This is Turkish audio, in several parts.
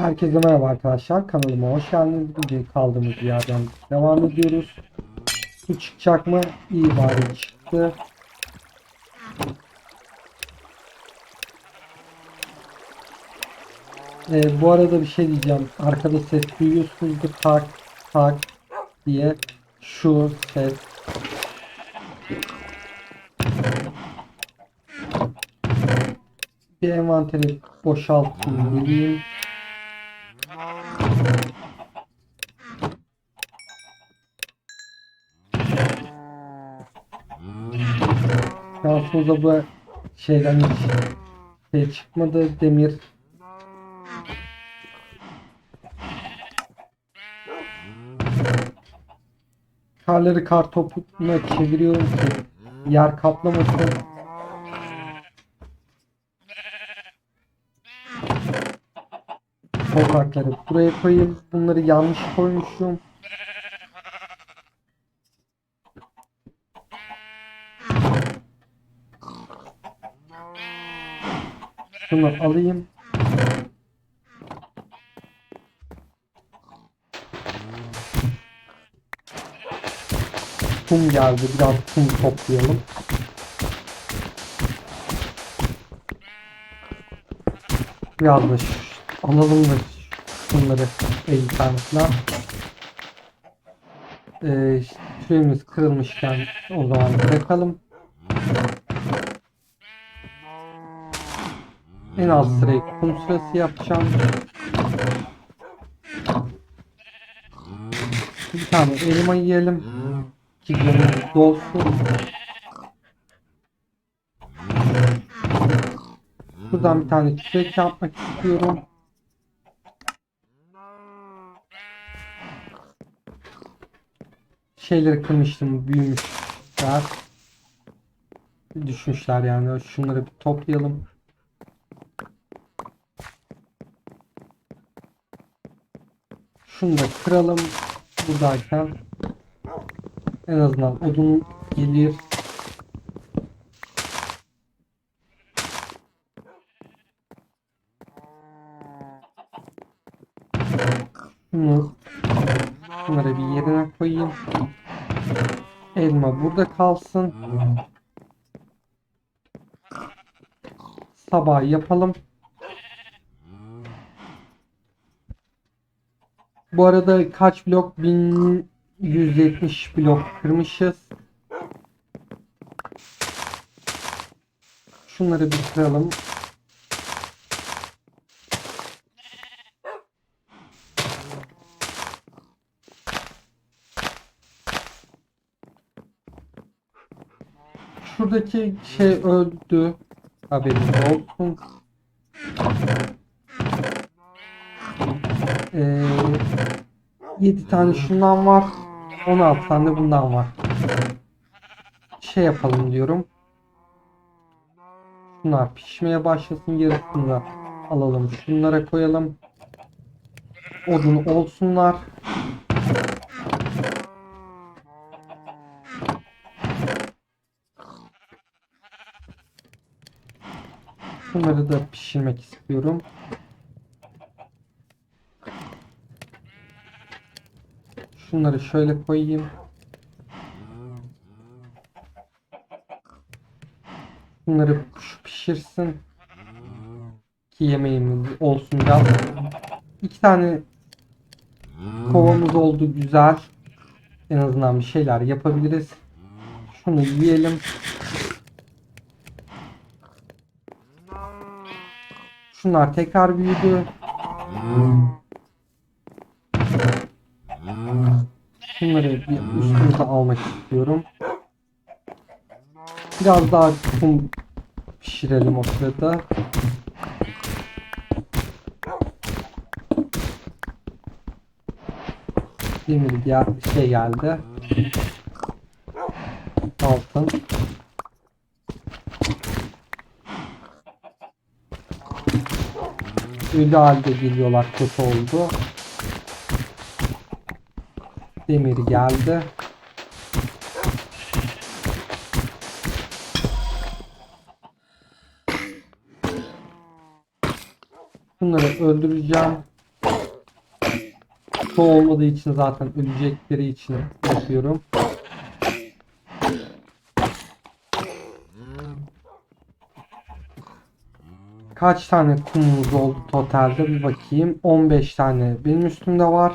Herkese merhaba arkadaşlar. Kanalıma hoş geldiniz. Bugün kaldığımız yerden devam ediyoruz. Su çıkacak mı? İyi bari çıktı. Ee, bu arada bir şey diyeceğim. Arkada ses duyuyorsunuzdur. Tak tak diye. Şu ses. Bir envanteri boşaltayım. Şansımıza bu şeyden şey çıkmadı. Demir. Karları kar topuna çeviriyorum ki yer kaplamasın. Toprakları buraya koyayım. Bunları yanlış koymuşum. Şunu alayım. Kum geldi. Biraz kum toplayalım. Biraz da alalım da şunları 50 tane falan. Ee, suyumuz kırılmışken o zaman bırakalım. En az sırayı kum sırası yapacağım. Bir tane elma yiyelim. Ki gönlümüz dolsun. Buradan bir tane kürek yapmak istiyorum. Şeyleri kırmıştım, büyümüşler. Düşmüşler yani. Şunları bir toplayalım. Şunu da kıralım buradayken. En azından odun gelir. Şunu Bunları bir yerine koyayım. Elma burada kalsın. Sabah yapalım. Bu arada kaç blok? 1170 blok kırmışız. Şunları bir kıralım. Şuradaki şey öldü. Haberiniz olsun. Ee, 7 tane şundan var. 16 tane de bundan var. Şey yapalım diyorum. Şunlar pişmeye başlasın. Yarısını da alalım. Şunlara koyalım. Odun olsunlar. Bunları da pişirmek istiyorum. Şunları şöyle koyayım. Bunları şu pişirsin. Ki yemeğimiz olsun biraz. İki tane kovamız oldu güzel. En azından bir şeyler yapabiliriz. Şunu yiyelim. Şunlar tekrar büyüdü. Şunları bir üstümüze almak istiyorum. Biraz daha kum pişirelim o sırada. Demir gel şey geldi. Altın. Ölü halde geliyorlar kötü oldu. Demir geldi. Bunları öldüreceğim. Su olmadığı için zaten ölecekleri için yapıyorum. Kaç tane kumumuz oldu totalde bir bakayım. 15 tane benim üstümde var.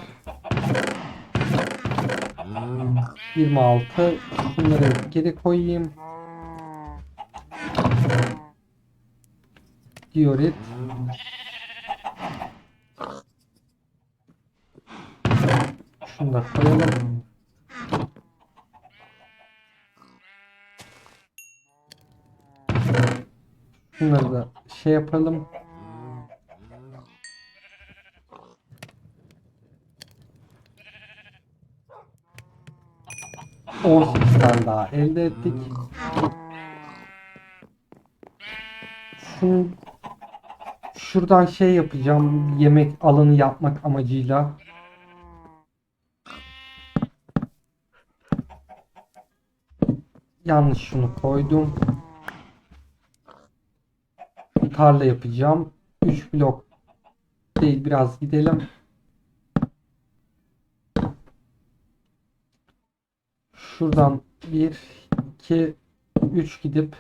26. Bunları geri koyayım. Diorit. Şunu da koyalım. Şunları da şey yapalım. On sekiz tane daha elde ettik. Şunu şuradan şey yapacağım. Yemek alanı yapmak amacıyla. Yanlış şunu koydum. Tarla yapacağım. 3 blok değil biraz gidelim. Şuradan 1 2 3 gidip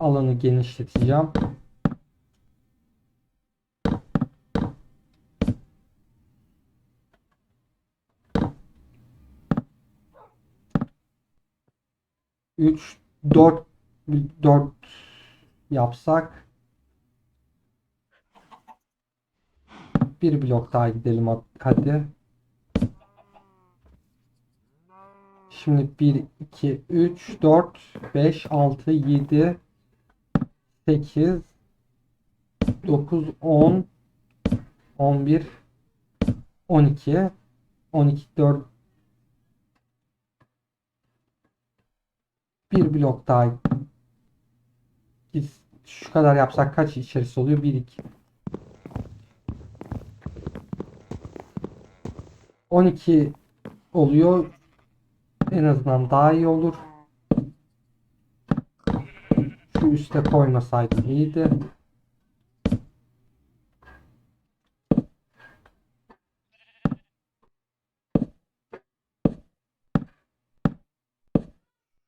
alanı genişleteceğim. Üç, dört, dört yapsak bir blok daha gidelim hadi. Şimdi 1, 2, 3, 4, 5, 6, 7, 8, 9, 10, 11, 12, 12, 4, bir blok daha şu kadar yapsak kaç içerisi oluyor? 1 2 12 oluyor. En azından daha iyi olur. Şu üste koymasaydım iyiydi.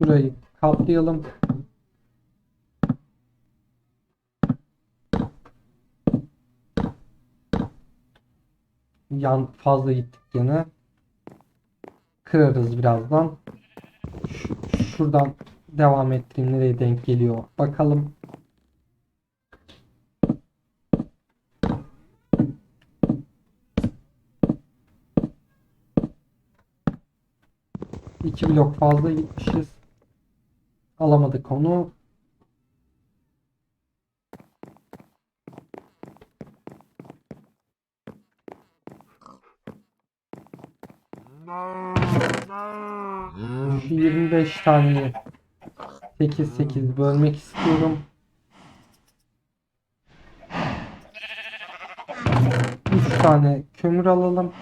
Şurayı kaplayalım. Yan fazla gittik gene. Kırarız birazdan. Ş- şuradan devam ettireyim nereye denk geliyor. Bakalım. İki blok fazla gitmişiz. Alamadık onu. Şu 25 tane 8 8 bölmek istiyorum. 3 tane kömür alalım.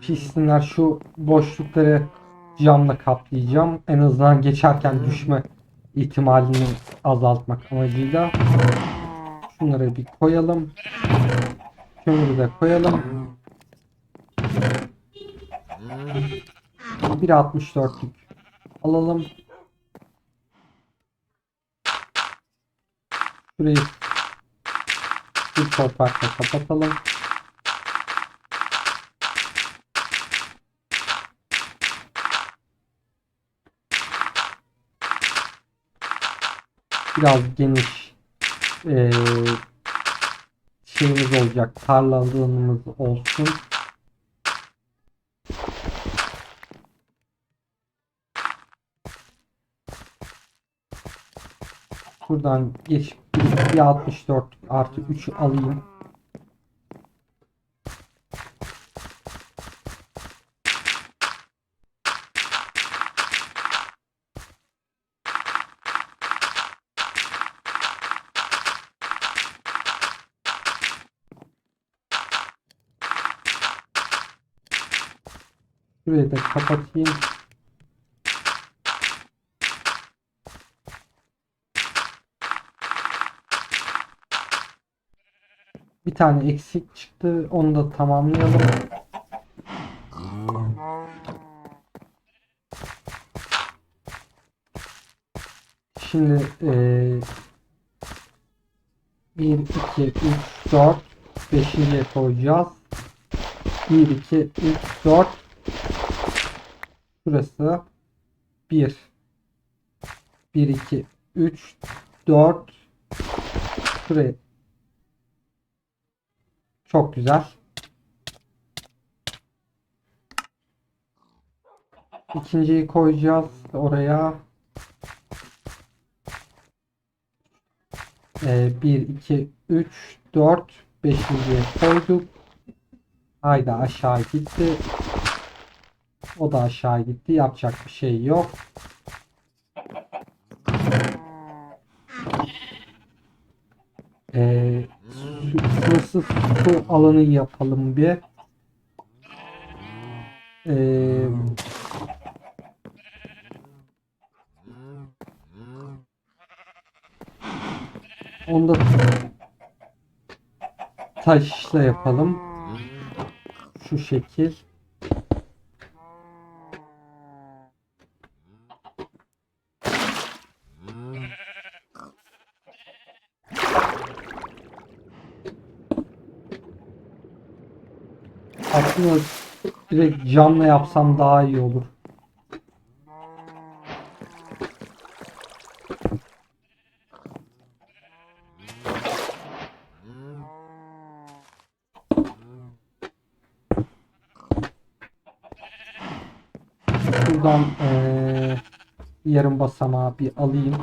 Pissinler şu boşlukları camla kaplayacağım. En azından geçerken düşme ihtimalini azaltmak amacıyla. Şunları bir koyalım. Kömürü de koyalım. 1.64'lük alalım. Şurayı bir toprakla kapatalım. Biraz geniş eee şeyimiz olacak. Tarla olsun. Buradan geçip bir 64 artı 3 alayım. Şurayı da kapatayım. Bir tane eksik çıktı. Onu da tamamlayalım. Şimdi ee, 1, 2, 3, 4 5'inciye koyacağız. 1, 2, 3, 4 Şurası 1 1, 2, 3, 4 Şuraya Çok güzel. İkinciyi koyacağız oraya. Ee, 1, 2, 3, 4, 5.ye koyduk. Hayda aşağı gitti. O da aşağı gitti. Yapacak bir şey yok. Ee, sınırsız su alanı yapalım bir. Ee, onu da taşla yapalım. Şu şekil. Aslında direkt camla yapsam daha iyi olur. Buradan eee yarım basamağı bir alayım.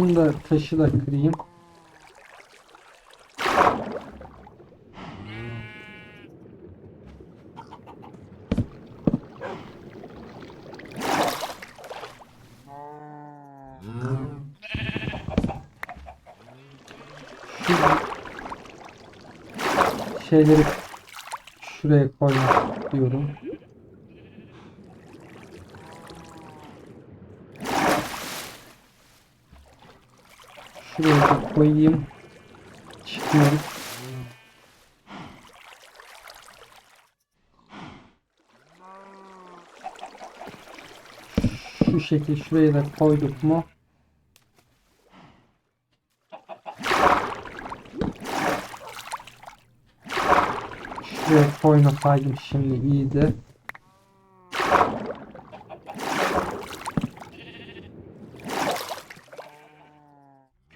Şunu da taşı da kırayım. Şu şeyleri şuraya koymak diyorum. Şuraya koyayım. Çıkıyoruz. Şu şekil şuraya da koyduk mu? Şuraya koymasaydım şimdi iyiydi.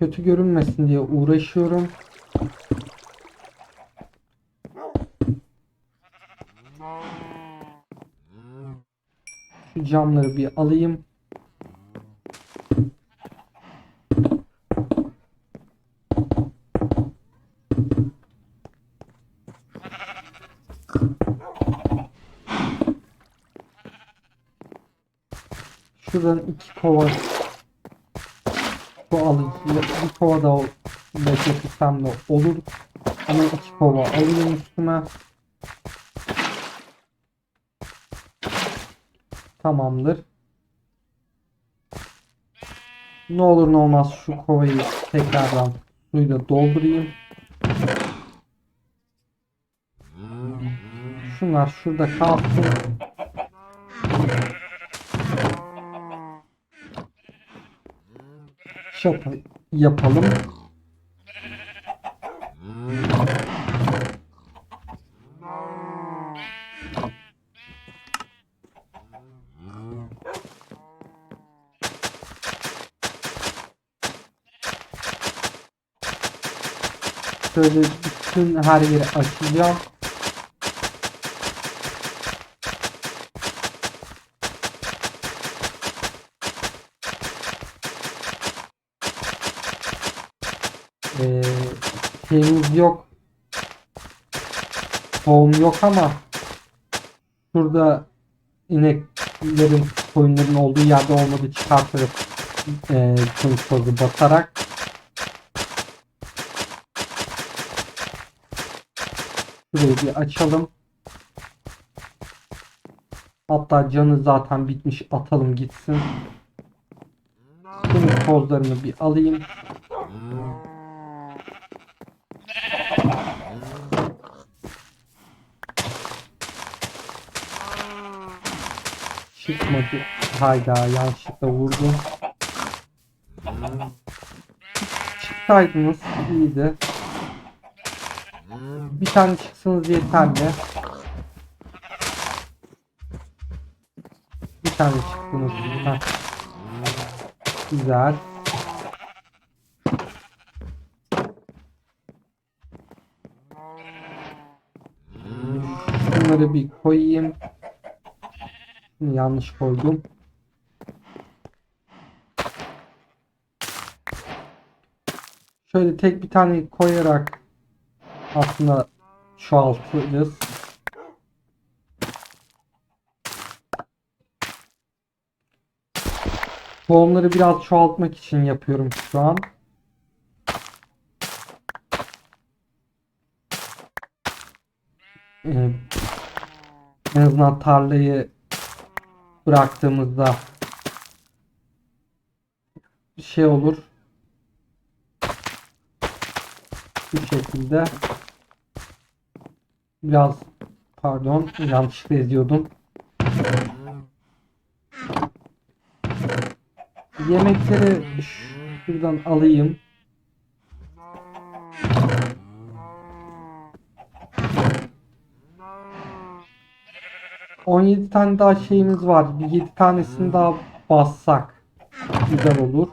Kötü görünmesin diye uğraşıyorum. Şu camları bir alayım. Şuradan iki kova bu alıcı bir kova da getirsem de olur. Ama iki kova alayım üstüme. Tamamdır. Ne olur ne olmaz şu kovayı tekrardan suyla doldurayım. Şunlar şurada kalsın. Şapa yapalım. Şöyle bütün her yeri açacağım. Ee, şeyimiz yok. Tohum yok ama şurada ineklerin, koyunların olduğu yerde olmadı çıkartırıp e, kılıç tozu basarak Şurayı bir açalım. Hatta canı zaten bitmiş. Atalım gitsin. Şimdi tozlarını bir alayım. Çıkmadı. Hayda yanlışlıkla vurdum. Çıksaydınız iyiydi. Bir tane çıksanız yeterli. Bir tane çıktınız. Heh. Güzel. Bunları bir koyayım. Bunu yanlış koydum. Şöyle tek bir tane koyarak aslında çoğaltırız. Tohumları biraz çoğaltmak için yapıyorum şu an. Ee, en azından tarlayı bıraktığımızda bir şey olur. Bu şekilde biraz pardon yanlışlıkla eziyordum. Yemekleri şuradan alayım. On yedi tane daha şeyimiz var. Bir yedi tanesini daha bassak güzel olur.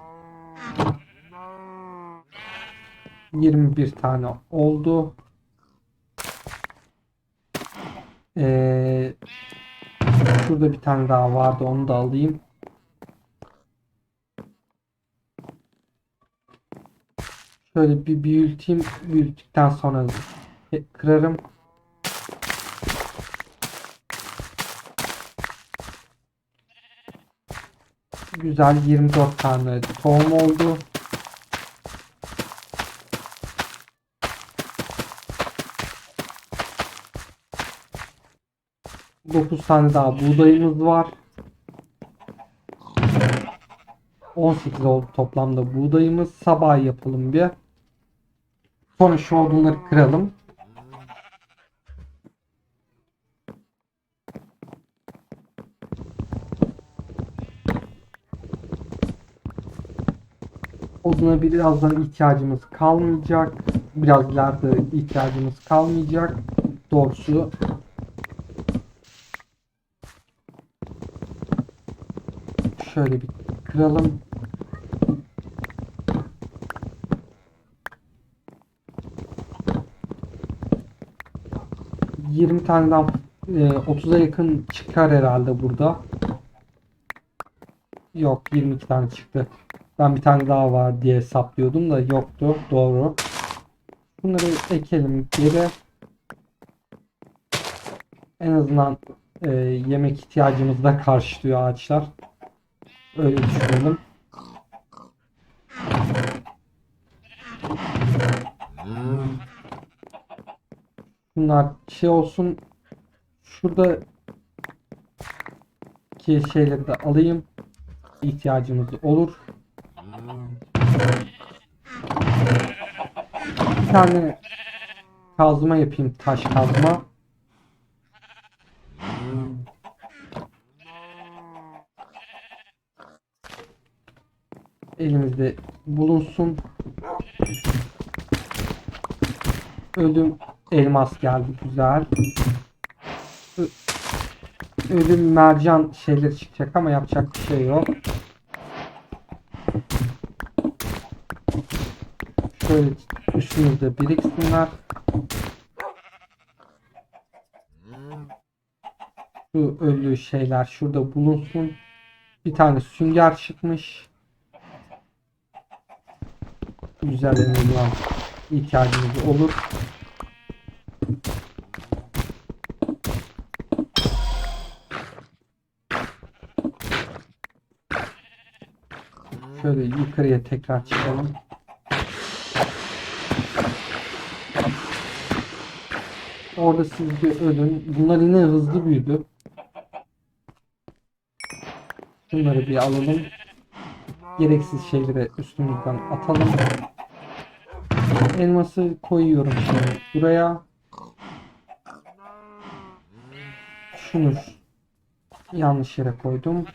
21 tane oldu. Ee, şurada bir tane daha vardı. Onu da alayım. Şöyle bir büyüteyim. Büyüttükten sonra kırarım. Güzel 24 tane tohum oldu. Dokuz tane daha buğdayımız var. 18 oldu toplamda buğdayımız. Sabah yapalım bir. Sonra şu odunları kıralım. Oduna birazdan ihtiyacımız kalmayacak. Biraz ileride ihtiyacımız kalmayacak. Doğrusu şöyle bir kıralım. Yirmi taneden e, 30'a yakın çıkar herhalde burada. Yok 22 tane çıktı. Ben bir tane daha var diye hesaplıyordum da yoktu. Doğru. Bunları ekelim geri. En azından e, yemek ihtiyacımızı da karşılıyor ağaçlar. Öyle düşünelim. Bunlar şey olsun. Şurada ki şeyleri de alayım. İhtiyacımız olur. Bir tane kazma yapayım. Taş kazma. elimizde bulunsun. Ölüm elmas geldi güzel. Ölüm mercan şeyler çıkacak ama yapacak bir şey yok. Şöyle üstümüzde biriksinler. Şu ölü şeyler şurada bulunsun. Bir tane sünger çıkmış. Güzel azından ihtiyacımız olur. Şöyle yukarıya tekrar çıkalım. Orada siz bir ölün. Bunlar yine hızlı büyüdü. Bunları bir alalım. Gereksiz şeyleri üstümüzden atalım. Elması koyuyorum şimdi buraya. Şunu yanlış yere koydum.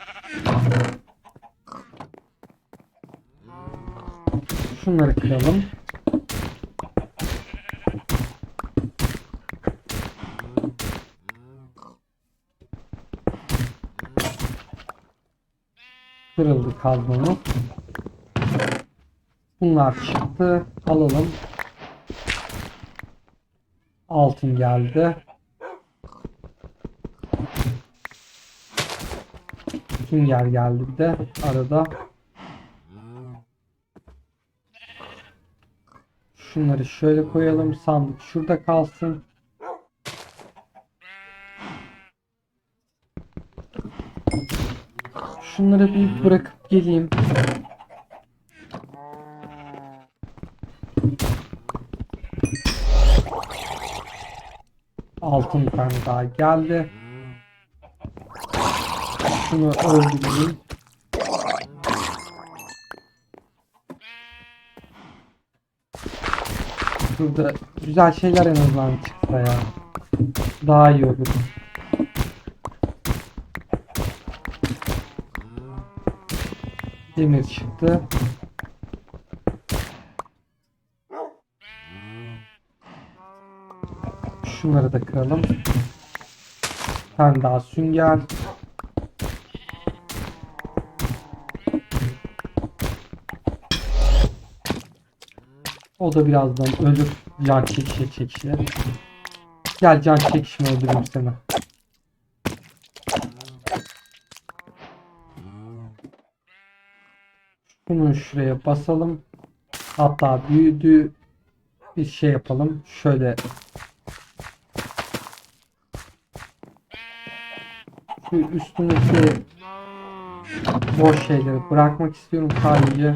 Şunları kıralım. Kazmamız. Bunlar çıktı. Alalım. Altın geldi. Sünger geldi bir de arada. Şunları şöyle koyalım. Sandık şurada kalsın. Şunları bir bırakıp geleyim. Altın tane daha geldi. Şunu öldüreyim. Burada güzel şeyler en azından çıksa ya. Daha iyi olur. Demir çıktı. Şunları da kıralım. Bir tane daha sünger. O da birazdan ölür. Can çekişe çekişe. Gel can çekişme öldüreyim seni. Bunu şuraya basalım. Hatta büyüdü bir şey yapalım. Şöyle şu üstündeki boş şeyleri bırakmak istiyorum sadece.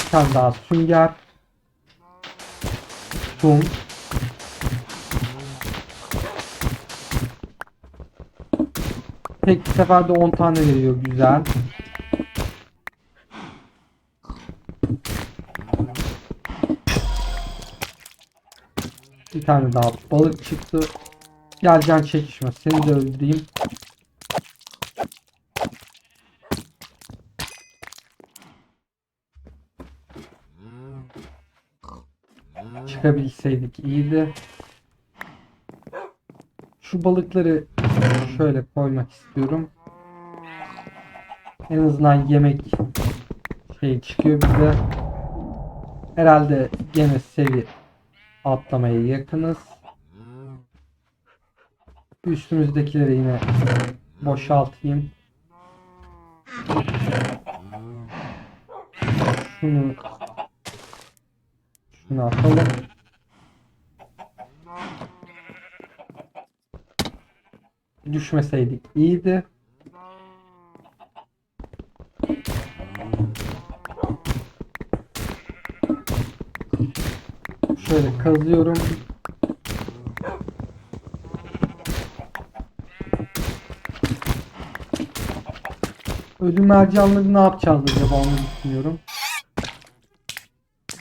Bir tane daha sünger. Kum. Tek seferde 10 tane veriyor. Güzel. Bir tane daha balık çıktı. Gel can çekişme. Seni de öldüreyim. Çıkabilseydik iyiydi. Şu balıkları şöyle koymak istiyorum. En azından yemek şey çıkıyor bize. Herhalde gene sevi atlamaya yakınız. Üstümüzdekileri yine boşaltayım. Şunu şunu atalım. Düşmeseydik iyiydi. Şöyle kazıyorum. Ölü mercanları ne yapacağız acaba onu düşünüyorum.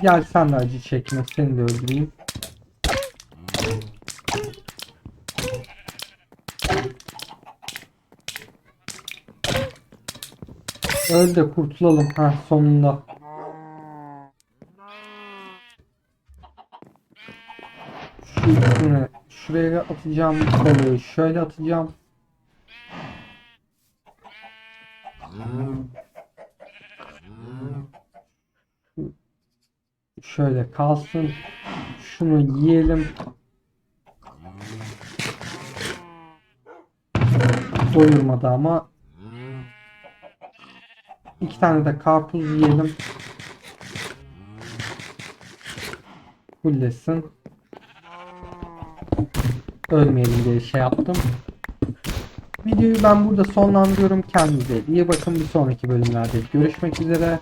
Gel sen de acı çekme seni de öldüreyim. Öl de kurtulalım ha sonunda. Şu üstüne şuraya atacağım balığı şöyle atacağım. Şöyle kalsın. Şunu yiyelim. Doyurmadı ama. İki tane de karpuz yiyelim. Fullesin. Ölmeyelim diye şey yaptım. Videoyu ben burada sonlandırıyorum. Kendinize iyi bakın. Bir sonraki bölümlerde görüşmek üzere.